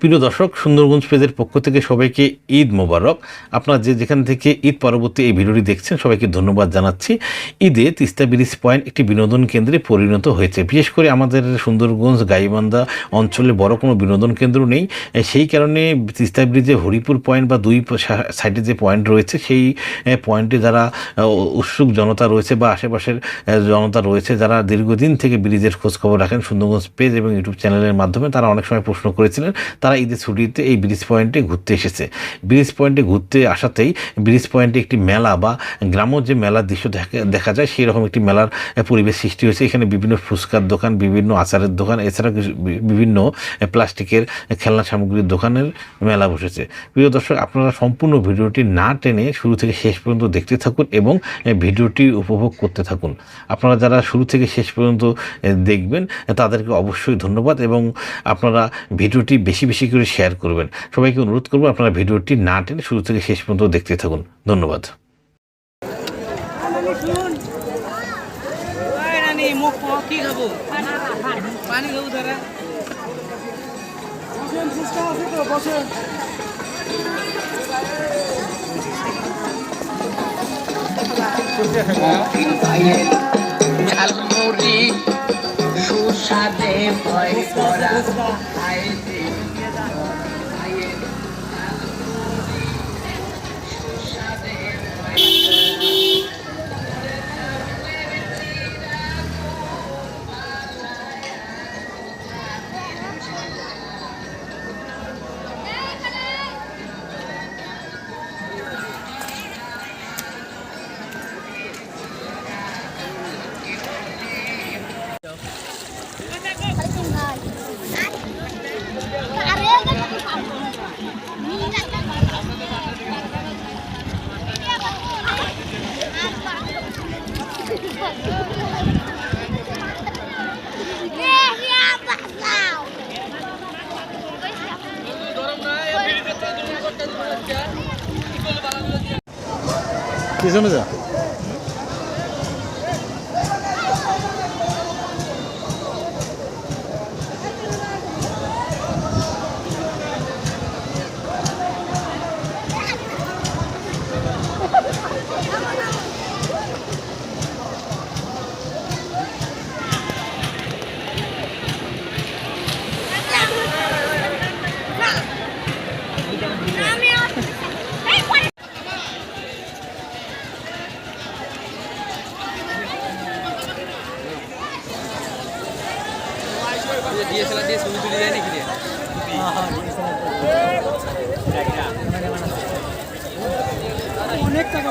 প্রিয় দর্শক, সুন্দরগঞ্জ পেজের পক্ষ থেকে সবাইকে ঈদ মোবারক। আপনারা যে যেখান থেকে ঈদ পরবর্তী এই ভিডিওটি দেখছেন, সবাইকে ধন্যবাদ জানাচ্ছি। ঈদে তিস্তা ব্রিজ পয়েন্ট একটি বিনোদন কেন্দ্রে পরিণত হয়েছে। বিশেষ করে আমাদের সুন্দরগঞ্জ, গাইবান্ধা অঞ্চলে বড় কোনো বিনোদন কেন্দ্র নেই। সেই কারণে তিস্তা ব্রিজে হরিপুর পয়েন্ট বা দুই সাইডে যে পয়েন্ট রয়েছে, সেই পয়েন্টে যারা উৎসুক জনতা রয়েছে বা আশেপাশের জনতা রয়েছে, যারা দীর্ঘদিন থেকে ব্রিজের খোঁজখবর রাখেন সুন্দরগঞ্জ পেজ এবং ইউটিউব চ্যানেলের মাধ্যমে, তারা অনেক সময় প্রশ্ন করেছিলেন তারা ঈদের ছুটিতে এই ব্রিজ পয়েন্টে ঘুরতে এসেছে। ব্রিজ পয়েন্টে ঘুরতে আসাতেই ব্রিজ পয়েন্টে একটি মেলা বা গ্রাম্য যে মেলার দৃশ্য দেখা- যায় সেই রকম একটি মেলার পরিবেশ সৃষ্টি হয়েছে। এখানে বিভিন্ন ফুচকার দোকান, বিভিন্ন আচারের দোকান এছাড়া বিভিন্ন প্লাস্টিকের খেলনা সামগ্রীর দোকানের মেলা বসেছে। প্রিয় দর্শক, আপনারা সম্পূর্ণ ভিডিওটি না টেনে শুরু থেকে শেষ পর্যন্ত দেখতে থাকুন এবং ভিডিওটি উপভোগ করতে থাকুন। আপনারা যারা শুরু থেকে শেষ পর্যন্ত দেখবেন, তাদেরকে অবশ্যই ধন্যবাদ এবং আপনারা ভিডিওটি বেশি বেশি করে শেয়ার করবেন। সবাইকে অনুরোধ করব আপনারা ভিডিওটি না টেনে শুরু থেকে শেষ পর্যন্ত দেখতে থাকুন। ধন্যবাদ। সুস্বাদে ভয় করা। Dizimiz. যা ডিএসএলআর দিয়ে ছবি তুলে দেয় নাকি অনেক টাকা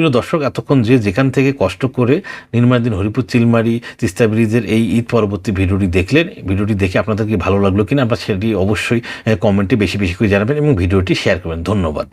প্রিয় দর্শক, এতক্ষণ যে যেখান থেকে কষ্ট করে নির্মাণাধীন হরিপুর চিলমারি, তিস্তা ব্রিজের এই ঈদ পরবর্তী ভিডিওটি দেখলেন ভিডিওটি দেখে আপনাদের কি ভালো লাগল কিনা আপনার সেটি অবশ্যই কমেন্টে বেশি বেশি করে জানাবেন এবং ভিডিওটি শেয়ার করবেন। ধন্যবাদ।